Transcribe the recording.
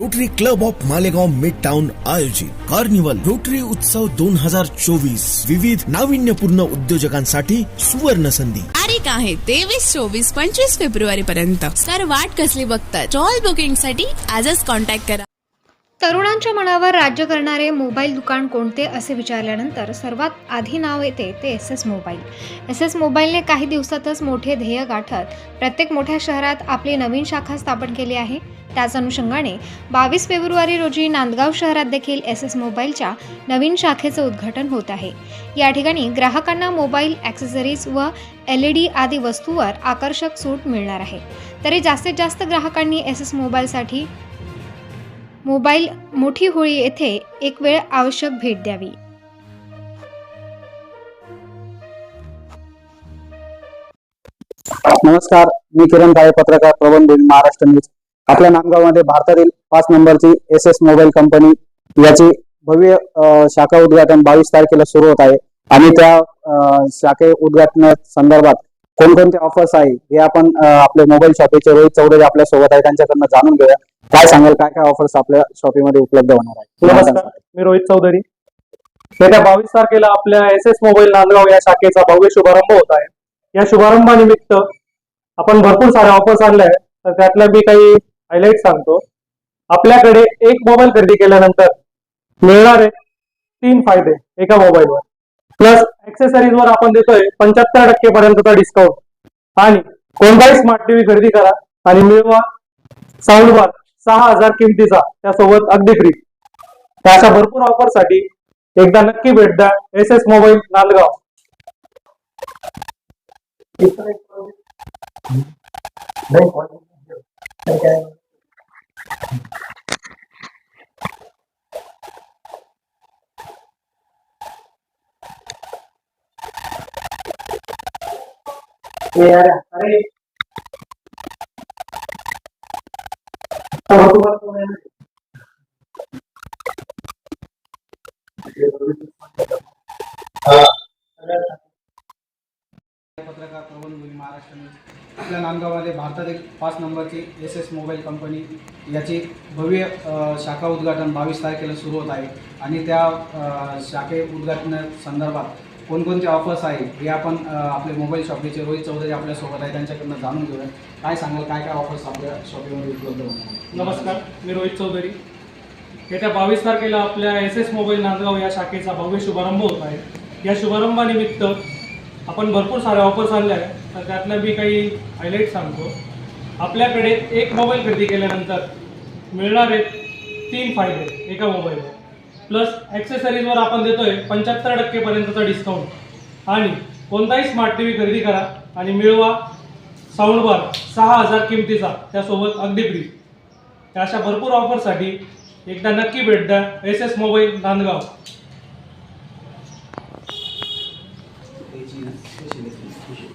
Rotary club of Malegaon mid town आयोजित carnival rotary उत्सव दोन हजार चोवीस विविध नाविन्यपूर्ण उद्योजकांसाठी सुवर्ण संधी. तारीख आहे तेवीस चोवीस पंचवीस फेब्रुवारी पर्यंत सर वाट कसली बघतात? स्टॉल बुकिंगसाठी आजच कॉन्टॅक्ट करा. तरुणांच्या मनावर राज्य करणारे मोबाईल दुकान कोणते असे विचारल्यानंतर सर्वात आधी नाव येते ते S S mobile. S S मोबाईलने काही दिवसातच मोठे ध्येय गाठत प्रत्येक मोठ्या शहरात आपली नवीन शाखा स्थापन केली आहे. त्याच अनुषंगाने बावीस फेब्रुवारी रोजी नांदगाव शहरात देखील एस एस मोबाईलच्या नवीन शाखेचं उद्घाटन होत आहे. या ठिकाणी ग्राहकांना मोबाईल ॲक्सेसरीज व एल ई डी आदी वस्तूवर आकर्षक सूट मिळणार आहे. तरी जास्तीत जास्त ग्राहकांनी एस एस मोबाईलसाठी मोबाईल मोठी होळी येथे एक वेळ आवश्यक भेट द्यावी. नमस्कार मी किरण काळे पत्रकार प्रबंध महाराष्ट्र न्यूज. आपल्या नामगावमध्ये भारतातील पाच नंबरची एस एस मोबाईल कंपनी याची भव्य शाखा उद्घाटन बावीस तारखेला सुरू होत आहे. आणि त्या शाखे उद्घाटना संदर्भात कोणकोणते ऑफर्स आहे हे आपण आपले मोबाईल शॉपीचे रोहित चौधरी आपल्यासोबत आहे त्यांच्याकडनं जाणून घेऊया. काय सांगाल? काय काय ऑफर्स आपल्या शॉपीमध्ये उपलब्ध होणार आहे नमस्कार मी रोहित चौधरी. येत्या बावीस तारखेला आपल्या एस एस मोबाईल नांदगाव या शाखेचा भव्य शुभारंभ होत आहे. या शुभारंभानिमित्त आपण भरपूर साऱ्या ऑफर्स आणल्या आहेत. तर त्यातल्या मी काही हायलाईट सांगतो. आपल्याकडे एक मोबाईल खरेदी केल्यानंतर मिळणारे तीन फायदे एका मोबाईलवर प्लस ऍक्सेसरीज वर आपण देतोय पंच्याहत्तर टक्के पर्यंतचा डिस्काउंट आणि कोणताही स्मार्ट टीव्ही खरेदी करा आणि मिळवा. Sound bar. सहा हजार किमतीचा त्यासोबत अगदी फ्री अशा भरपूर ऑफरसाठी एकदा नक्की भेट द्या. S S mobile Nandgaon. अरे पत्रकार प्रबंध मुली महाराष्ट्र न्यूज आपल्या नांदगावमध्ये भारतातील पाच नंबरची एस एस मोबाईल कंपनी याची भव्य शाखा उद्घाटन बावीस तारखेला सुरू होत आहे. आणि त्या शाखे उद्घाटना संदर्भात कोणकोणते ऑफर्स आहेत हे आपण आपले मोबाईल शॉपीचे रोहित चौधरी आपल्यासोबत आहे त्यांच्याकडनं जाणून घेऊया. काय सांगाल काय काय ऑफर्स आपल्या शॉपीमध्ये उपलब्ध होणार नमस्कार मी रोहित चौधरी. येत्या बावीस तारखेला आपल्या एस एस मोबाईल नांदगाव या शाखेचा भव्य शुभारंभ होत आहे. या शुभारंभानिमित्त आपण भरपूर साऱ्या ऑफर्स आणल्या आहेत. तर त्यातल्या मी काही हायलाईट सांगतो. आपल्याकडे एक मोबाईल खरेदी केल्यानंतर मिळणारे तीन फायदे एका मोबाईलवर प्लस ॲक्सेसरीजवर आपण देतोय पंच्याहत्तर टक्केपर्यंतचा डिस्काउंट आणि कोणताही स्मार्ट टी व्ही खरेदी करा आणि मिळवा साऊंड बार सहा हजार किमतीचा त्यासोबत अगदी फ्री अशा भरपूर ऑफरसाठी एकदा नक्की भेट द्या. S S mobile Nandgaon.